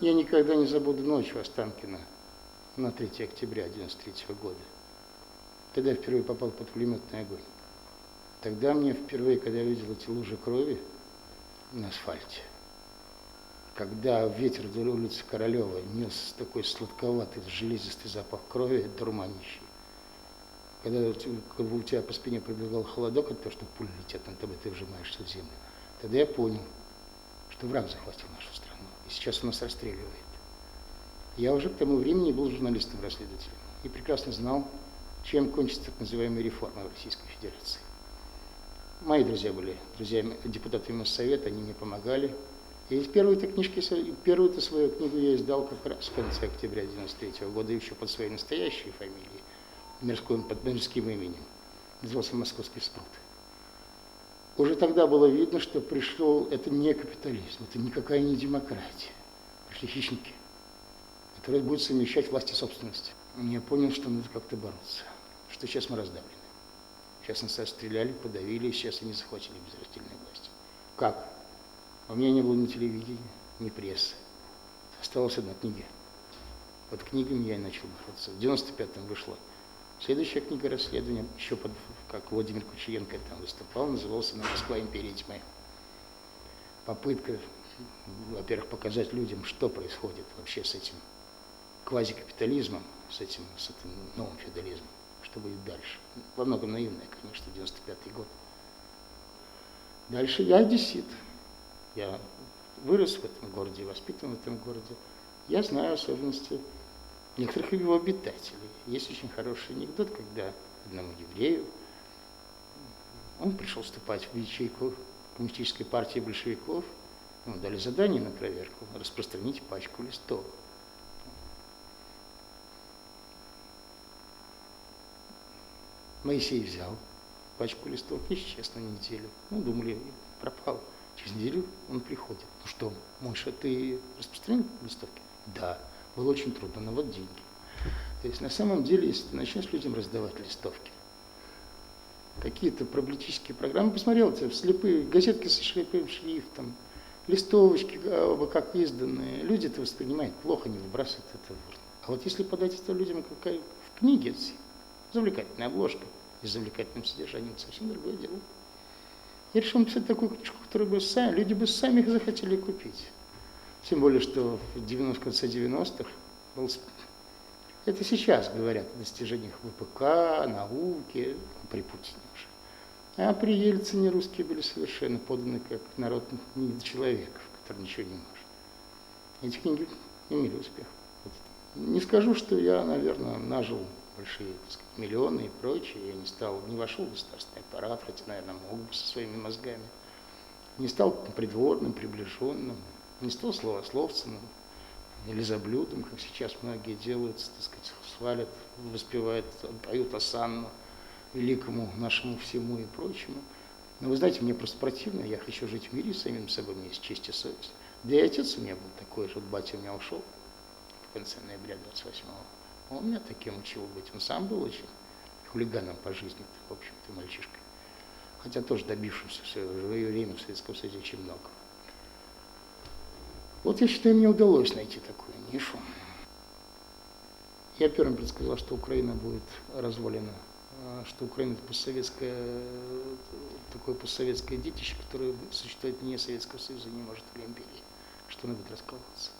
Я никогда не забуду ночь в Останкино на 3 октября 1993 года. Тогда я впервые попал под пулеметный огонь. Тогда мне впервые, когда я видел эти лужи крови на асфальте, когда ветер вдоль улицы Королева нес такой сладковатый, железистый запах крови, дурманящий, когда у тебя по спине пробегал холодок от того, что пули летят на тебя, ты вжимаешься в землю, тогда я понял, что враг захватил нашу страну, и сейчас нас расстреливает. Я уже к тому времени был журналистом-расследователем и прекрасно знал, чем кончится так называемая реформа в Российской Федерации. Мои друзья были друзьями депутатами Моссовета, они мне помогали. И первую-то книжки, первую-то свою книгу я издал как раз в конце октября 93 года, еще под своей настоящей фамилией, мирским, под мирским именем. Назывался «Московский спрут». Уже тогда было видно, что пришел, это не капитализм, это никакая не демократия. Пришли хищники, которые будут совмещать власть и собственность. Я понял, что надо как-то бороться, что сейчас мы раздавлены. Сейчас нас расстреляли, подавили, сейчас они захватили безраздельную власть. Как? У меня не было ни телевидения, ни прессы. Осталась одна книга. Под книгами я и начал бороться. В 95-м вышла следующая книга расследования, еще под, как Владимир Кучеренко там выступал, назывался «На Москва. Империя тьмы». Попытка, во-первых, показать людям, что происходит вообще с этим квазикапитализмом, с этим, с этим новым феодализмом что будет дальше. Во многом наивная, конечно, 95-й год. Дальше я одессит. Я вырос в этом городе, воспитан в этом городе. Я знаю особенности некоторых его обитателей. Есть очень хороший анекдот, когда одному еврею он пришел вступать в ячейку коммунистической партии большевиков, ему дали задание на проверку, распространить пачку листов. Моисей взял пачку листов исчез на неделю. Ну, думали, пропал. Через неделю он приходит. Ну что, Мойша, ты распространил листовки? Да. Было очень трудно, но вот деньги. То есть на самом деле, если ты начнешь людям раздавать листовки, какие-то проблематические программы, посмотрел, это слепые газетки со слепым шрифтом, листовочки, как изданные, люди это воспринимают плохо, не выбрасывают это в. А вот если подать это людям как в книге, завлекательная обложка и завлекательным содержанием, это совсем другое дело. Я решил написать такую книжку, которую бы сами, люди бы сами захотели купить. Тем более, что в 90, конце 90-х был... Это сейчас говорят о достижениях ВПК, науки, при Путине уже. А при Ельцине русские были совершенно поданы как народ человеков, который ничего не может. Эти книги имели успех. Не скажу, что я, наверное, нажил большие так сказать, миллионы и прочее. Я не стал, не вошел в государственный аппарат, хотя, наверное, мог бы со своими мозгами. Не стал придворным, приближенным, не стал словословцем или заблюдом, как сейчас многие делают, так сказать, свалят, воспевают, поют осанну великому нашему всему и прочему. Но вы знаете, мне просто противно, я хочу жить в мире с самим собой, меня есть честь и совесть. Да и отец у меня был такой же, вот батя у меня ушел в конце ноября 28 -го. Он меня таким учил быть. Он сам был очень хулиганом по жизни, в общем-то, мальчишкой. Хотя тоже добившимся в свое время в Советском Союзе очень много. Вот я считаю, мне удалось найти такую нишу. Я первым предсказал, что Украина будет развалена, а что Украина это постсоветское, такое постсоветское детище, которое существует вне Советского Союза, не может в империи, что она будет раскалываться.